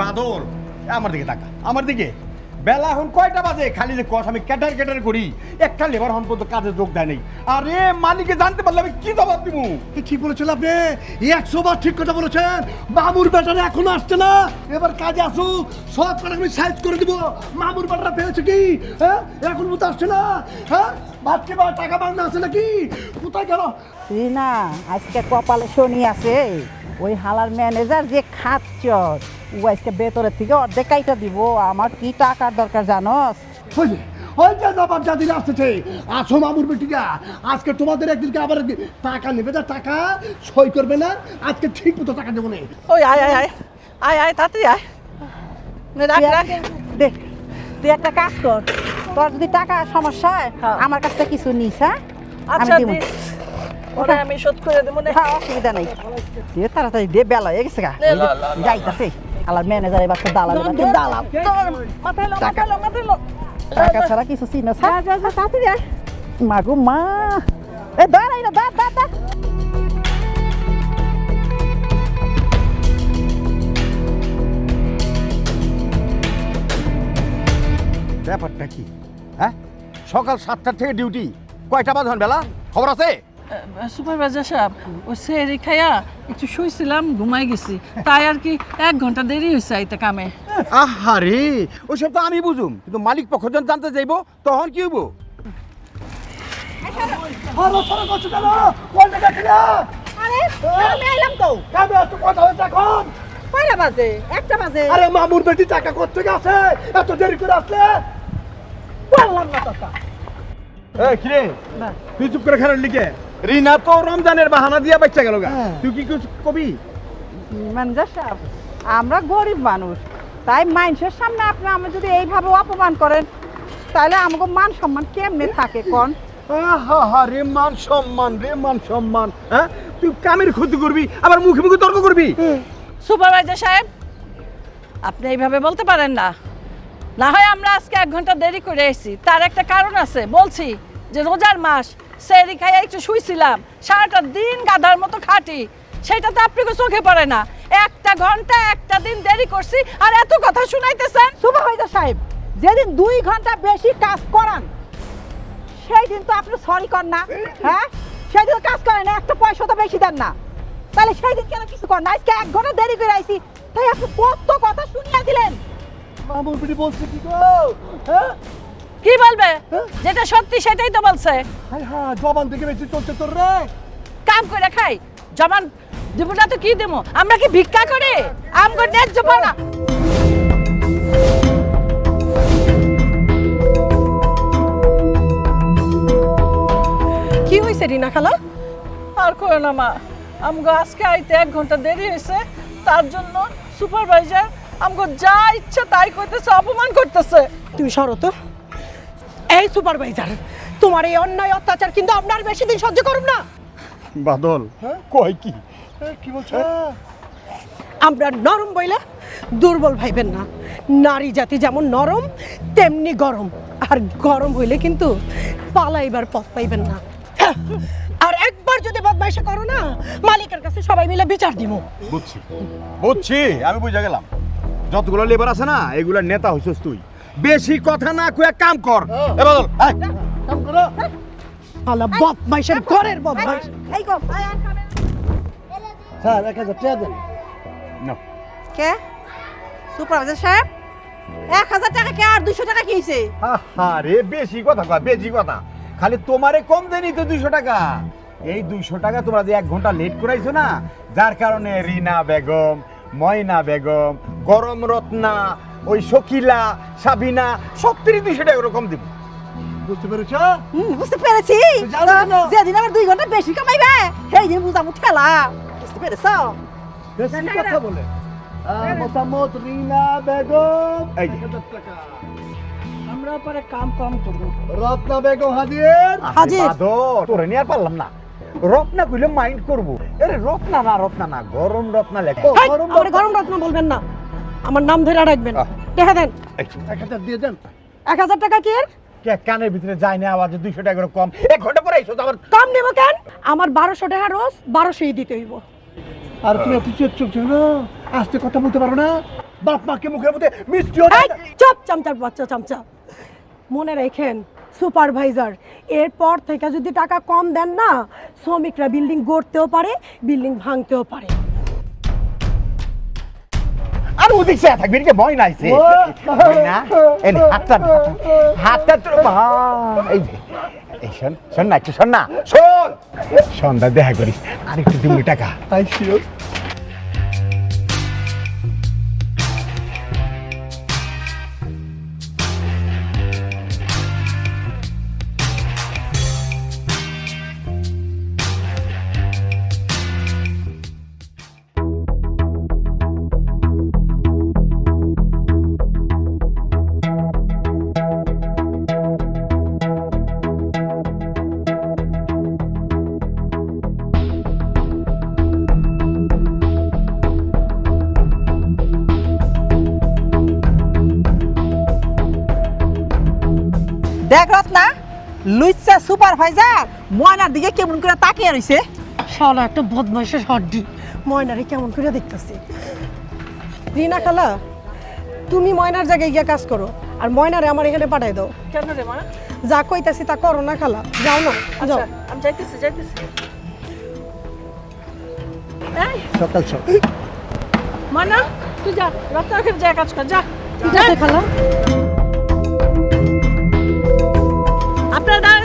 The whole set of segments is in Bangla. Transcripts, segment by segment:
বাদর। আমার দিকে তাকা, আমার দিকে। বেলা এখন কয়টা বাজে? খালি যে কস, আমি ক্যাটার ক্যাটার করি। একটা লেবার হন পর্যন্ত কাজে যোগ দেয় নেই। আরে মালিকে জানতে পারলে আমি কি জবাব দিব? ঠিক বলেছেন আপনি? একশো বার ঠিক কথা বলেছেন। মামুর বেটারা এখনও আসছে না। এবার কাজে আসুক। সব কটা আমি সাইজ করে দিব। মামুর বেটারা পেয়েছে কি? হ্যাঁ? এখন মতো আসছে না। হ্যাঁ? ভাত বা টাকা বাংলা আছে নাকি? কোথায় গেল? রিনা আজকে কপালে শনি আছে। ওই হালার ম্যানেজার যে খাচ্চর ও আজকে ভেতরের থেকে অর্ধেক কাইটা দিব। আমার কি টাকার দরকার জানোস? ওই যে নবাব জাদিরা আসতেছে। আসো মামুর বেটিকা আজকে তোমাদের একদিনকে আবার টাকা নেবে না টাকা সই করবে না আজকে ঠিক মতো টাকা দেবো না। ওই আয় আয় আয় আয় আয় তাড়াতাড়ি আয়। নে, রাখ তুই রাখ। দেখ তুই একটা কাজ কর। তোর যদি টাকা সমস্যা হয় হ্যাঁ। আমার কাছ থেকে কিছু নিস হ্যাঁ? আমি আচ্ছা দিব আমি শোধ করে দেবো না। হ্যাঁ অসুবিধা নেই। তুই তাড়াতাড়ি দে বেলা হয়ে গেছে গা। যাইতাছে। হালার ম্যানেজার এবার তো দালাল এবার তো দালাল। মাথায় লো টাকা। মাথায় লো মাথায় লো। টাকা ছাড়া কিছু চিনো তাড়াতাড়ি আয়। মাগো মা। এ দাঁড়াই না দাঁড় দাঁড় দাঁড়। ব্যাপারটা কি? হ্যাঁ? সকাল সাতটার থেকে ডিউটি। কয়টা বাজে হন বেলা? খবর আছে? সুপারভাইজার সাহেব ওই সেরি খাইয়া একটু শুইছিলাম ঘুমাই গেছি। তাই আর কি এক ঘণ্টা দেরি হয়েছে আইতে কামে। আহারে ওসব তো আমি বুঝুম। কিন্তু মালিক পক্ষ যখন জানতে যাইব তখন কি হইব? আরও সরো করছ কেন কোন টাকা ছিল আরে আমি আইলাম তো। কেন এত কথা হচ্ছে এখন? কয়টা বাজে? একটা বাজে। আরে মামুর বেটি টাকা করতে গেছে এত দেরি করে আসলে? বললাম না কথা। কিরে তুই চুপ করে খারাপ লিখে? রিনা তো রমজানের বাহানা দিয়া বাচ্চা গেল গা। হ্যাঁ। তুই কি কিছু কবি? ম্যানেজার সাহেব আমরা গরিব মানুষ। তাই মানুষের সামনে আপনি আমি যদি এইভাবে অপমান করেন তাহলে আমাকে মান সম্মান কেমনে থাকে কোন? রে মান সম্মান রে মান সম্মান। হ্যাঁ? তুই কামের ক্ষতি করবি আবার মুখে মুখে তর্ক করবি? সুপারভাইজার সাহেব আপনি এইভাবে বলতে পারেন না। না হয় আমরা আজকে এক ঘণ্টা দেরি করে এসেছি। তার একটা কারণ আছে, বলছি যে রোজার মাস সেরি খাইয়া একটু শুইছিলাম, সারাটা দিন গাধার মতো খাটি, সেটা তো আপনাকে চোখে পড়ে না। একটা ঘণ্টা, একটা দিন দেরি করছি, আর এত কথা শুনাইতেছেন? সুপারভাইজার সাহেব, যেদিন দুই ঘণ্টা বেশি কাজ করান সেই দিন তো আপনি সরি কর না হ্যাঁ? সেই দিন কাজ করেন না, একটা পয়সা তো বেশি দেন না। তাহলে সেই দিন কেন কিছু কর না? আজকে এক ঘণ্টা দেরি করে আইছি, তাই আপনি কত কথা শুনিয়ে দিলেন? মামুর বলছে কি গো? হ্যাঁ? কি বলবে? যেটা সত্যি সেটাই তো বলছে। হাই হ্যাঁ জবান থেকে বেশি চলছে তোর রে। কাম করে খাই। জমান দিব না তো কি দেবো? আমরা কি ভিক্ষা করি? আমগো পাওনা কি হয়েছে রিনা খালা? আর করো না মা আমগো আজকে আইতে এক ঘণ্টা দেরি হয়েছে তার জন্য সুপারভাইজার আমগো যা ইচ্ছা তাই করতেছে অপমান করতেছে। তুমি সরো তো। এই সুপারভাইজার তোমার এই অন্যায় অত্যাচার কিন্তু আপনার বেশি দিন সহ্য করুন না। বাদল কয় কি? কি বলছো? আমরা নরম বইলে দুর্বল ভাইবেন না। নারী জাতি যেমন নরম তেমনি গরম। আর গরম হইলে কিন্তু পালাইবার পথ পাইবেন না। আর একবার যদি বদমাইশা করো না মালিকের কাছে সবাই মিলে বিচার দিব বুঝছি। বুঝছি আমি বুঝে গেলাম। যতগুলো লেবার আছে না এগুলোর নেতা হইছস তুই। বেশি কথা না কয়ে কাম কর। এ বাদল। কাম করো। বদমাইশের ঘরের বদমাইশ এই গো। আয়, আয়। স্যার এক হাজার টাকা দেন। কে? সুপারভাইজার সাহেব? এক হাজার টাকা কে আর দুশো টাকা কিনছে আরে বেশি কথা কয় বেশি কথা। খালি তোমারে কম দেনি তো দুইশো টাকা। এই দুইশো টাকা তোমরা যে এক ঘণ্টা লেট করাইছো না যার কারণে রিনা বেগম ময়না বেগম গরম রত্না ওই শকিলা সাবিনা সত্তরই দুইশো টাকা করে কম দিব। বুঝতে পেরেছ? হুম, বুঝতে পেরেছি। যেদিন আমার দুই ঘণ্টা বেশি কামাইবে সেই দিন বুঝামু ঠেলা। বুঝতে পেরেছ? বেশি কথা বলে। মতামত রিনা বেগম এই টাকা। আমরা পরে কাম কম করব। রত্না বেগম হাজির? হাজির। তোরে নিয়ে আর পারলাম না। রত্না কইলে মাইন্ড করব। আরে রত্না না রত্না না গরম রত্না লেখো। গরম রত্ন বলবেন না। আমার নাম ধরে রাখবেন। দেখা দেন। এক হাজার দিয়ে দেন। এক হাজার টাকা কি এর? কানের ভিতরে যায় না আওয়াজে দুইশো টাকা করে কম। এক ঘণ্টা পরে আইসো তো আবার। কম নেব কেন? আমার বারোশো টাকা রোজ বারোশোই দিতে হইব। আর তুমি এত চেক না। আস্তে কথা বলতে পারো না। বাপ মাকে মুখের মধ্যে মিষ্টিও এই, দেয় না। চামচার বাচ্চা চামচা। মনে রেখেন সুপারভাইজার। এরপর থেকে যদি টাকা কম দেন না শ্রমিকরা বিল্ডিং গড়তেও পারে বিল্ডিং ভাঙতেও পারে। আর ওদিক সে থাকবি ভয় নাইছে ও। না? এই হাতটা হাতটা তোর এই এই শোন শোন না একটু শোন না। শোন। সন্ধ্যা দেখা করিস। আর একটু টাকা। আই শিওর দেখ রত্না লুইসা সুপারভাইজার ময়নার দিকে কেমন করে তাকিয়ে রইছে? শালা একটা বদমাইশের হড্ডি। ময়নারে কেমন করে দেখতেছি? রিনা খালা তুমি ময়নার জায়গায় গিয়ে কাজ করো আর ময়নারে আমার এখানে পাঠাই দাও। কেন রে মা যা কইতাছি তা করো না খালা যাও না যাও। আচ্ছা আমি যাইতেছি যাইতেছি। সকাল সকাল। মানা তুই যা রত্না যা কাজ কর যা। আছে খালা।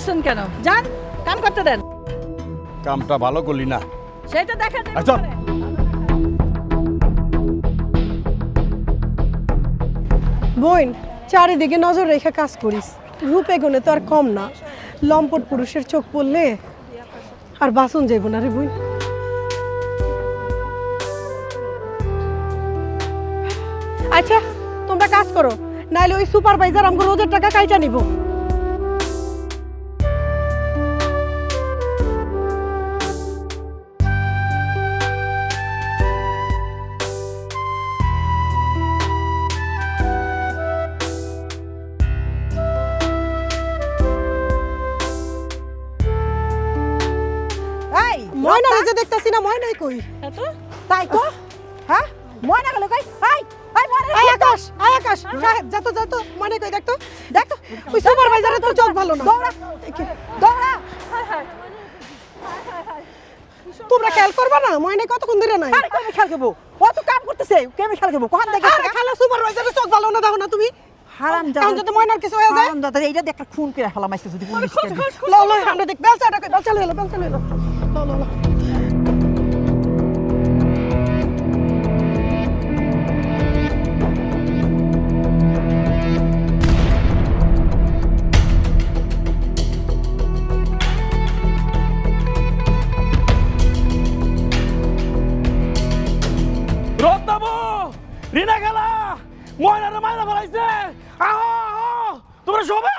দাঁড়াচ্ছেন কেন? যান কাম করতে দেন। কামটা ভালো করলি না। সেটা দেখা যাবে আচ্ছা। পরে। বোন চারিদিকে নজর রেখে কাজ করিস। রূপে গুণে তো আর কম না। লম্পট পুরুষের চোখ পড়লে আর বাসন যাইব না রে বোন। আচ্ছা তোমরা কাজ করো। নাইলে ওই সুপারভাইজার আমাকে রোজের টাকা কাইটা নিব। নিজে দেখতেছি না ময়নাই কই। এত তাই তো হ্যাঁ ময়না গেল কই? এই এই ময়না আয় আকাশ আয় আকাশ। সাহেব যা তো যা তো ময়না কই দেখ তো দেখ তো। ওই সুপারভাইজারের তো চোখ ভালো না। দৌড়া দৌড়া তোমরা খেয়াল করবা না? ময়না কতক্ষণ ধরে নাই। আরে কেমন খেয়াল করব ও তো কাম করতেছে। কেমন খেয়াল করব কখন দেখে আরে খালা সুপারভাইজারের চোখ ভালো না দেখো না তুমি। হারাম এখন যদি ময়নার কিছু হয়ে যায়। হারাম দাদা এইটা দেখ একটা খুন করে ফেলাম আজকে যদি পুলিশ লো লো আমরা দেখ। বেলচা বেলচা লইলো বেলচা লইলো লো লো লো ময়নারে মাইনা ফেলাইছে। আহো তোমরা সবাই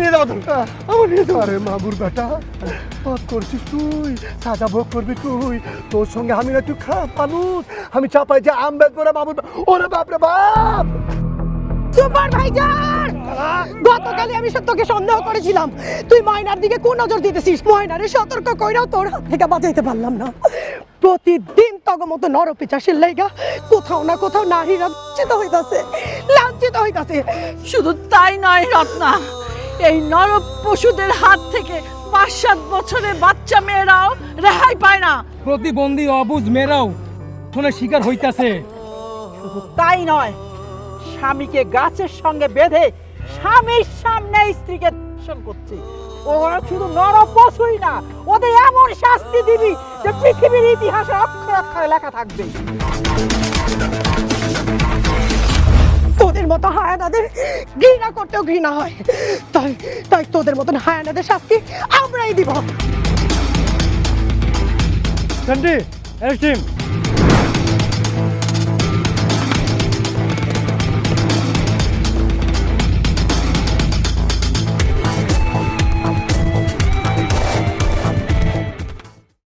নিয়ে যাব তুমি আমার নিয়ে তো আরে মাগুর বেটা পাপ করছিস তুই, সাজা ভোগ করবি তুই। তোর সঙ্গে আমি না তুই খারাপ মানুষ আমি চাপাই যে আম ব্যাগ করে মামুর বা- ওরে বাপরে বাপ! সুপারভাইজার গতকালই আমি তোকে সন্দেহ করেছিলাম। তুই ময়নার দিকে কোন নজর দিতেছিস? ময়নারে সতর্ক কইরাও তোর হাত থেকে বাঁচাইতে পারলাম না। প্রতিদিন তগ মতো নরপিচাসের লাইগা কোথাও না কোথাও নারীরা লাঞ্ছিত হইতাছে। লাঞ্ছিত হইতাছে। শুধু তাই নয়, রত্না। এই নর পশুদের হাত থেকে পাঁচ সাত বছরের বাচ্চা মেয়েরাও রেহাই পায় না। প্রতিবন্ধী অবুজ মেয়েরাও শোনে শিকার হইতাছে। শুধু তাই নয় স্বামীকে গাছের সঙ্গে বেঁধে স্বামীর সামনে স্ত্রীকে ধর্ষণ করছে। ওরা শুধু নর পশুই না ওদের এমন শাস্তি দিবি যে পৃথিবীর ইতিহাসে অক্ষরে অক্ষরে লেখা থাকবে। মতো হায়ানাদের ঘৃণা করতেও ঘৃণা হয়। তাই তাই তোদের মতন হায়ানাদের শাস্তি আমরাই দিব। টিম